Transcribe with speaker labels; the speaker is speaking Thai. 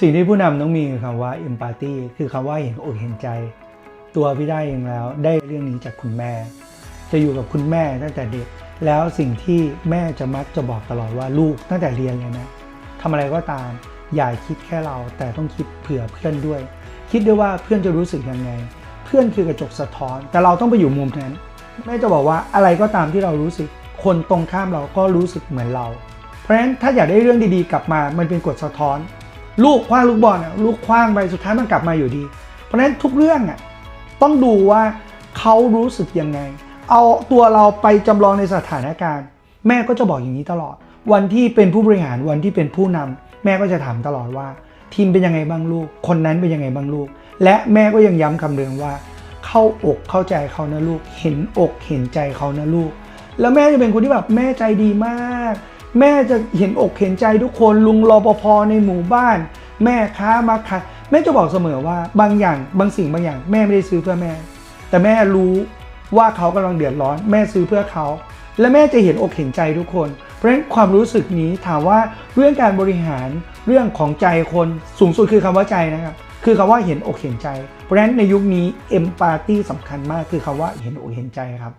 Speaker 1: สิ่งที่ผู้นำต้องมีคือคำว่า empathy คือคำว่าเห็นอกเห็นใจ ตัวพี่ได้เองแล้ว ได้เรื่องนี้จากคุณแม่ จะอยู่กับคุณแม่ตั้งแต่เด็ก แล้วสิ่งที่แม่จะมักจะบอกตลอดว่าลูกตั้งแต่เรียนเลยนะทำอะไรก็ตามอย่าคิดแค่เราแต่ต้องคิดเผื่อเพื่อนด้วย คิดด้วยว่าเพื่อนจะรู้สึกยังไง เพื่อนคือกระจกสะท้อน แต่เราต้องไปอยู่มุมนั้น แม่จะบอกว่าอะไรก็ตามที่เรารู้สึก คนตรงข้ามเราก็รู้สึกเหมือนเรา เพราะฉะนั้นถ้าอยากได้เรื่องดีๆ กลับมามันเป็นกฎสะท้อน ลูกคว้างลูกบอลอะลูกคว้างไปสุดท้ายมันกลับมาอยู่ดี เพราะฉะนั้นทุกเรื่องอะต้องดูว่าเขารู้สึกยังไง เอาตัวเราไปจำลองในสถานการณ์ แม่ก็จะบอกอย่างนี้ตลอด วันที่เป็นผู้บริหารวันที่เป็นผู้นำแม่ก็จะถามตลอดว่า ทีมเป็นยังไงบ้างลูก คนนั้นเป็นยังไงบ้างลูก และแม่ก็ยังย้ำคำเดิมว่า เข้าอกเข้าใจเขานะลูก เห็นอกเห็นใจเขานะลูก แล้วแม่จะเป็นคนที่แบบแม่ใจดีมาก แม่จะเห็นอกเห็นใจทุกคนลุงรปภในหมู่บ้าน แม่ค้ามาขายแม่จะบอกเสมอว่าบางอย่างบางสิ่งบางอย่างแม่ไม่ได้ซื้อเพื่อแม่ แต่แม่รู้ว่าเขากำลังเดือดร้อน แม่ซื้อเพื่อเขา และแม่จะเห็นอกเห็นใจทุกคน เพราะฉะนั้นความรู้สึกนี้ถามว่าเรื่องการบริหารเรื่องของใจคนสูงสุดคือคำว่าใจนะครับคือคำว่าเห็นอกเห็นใจ เพราะฉะนั้นในยุคนี้เอมปาตี้สำคัญมากคือคำว่าเห็นอกเห็นใจครับ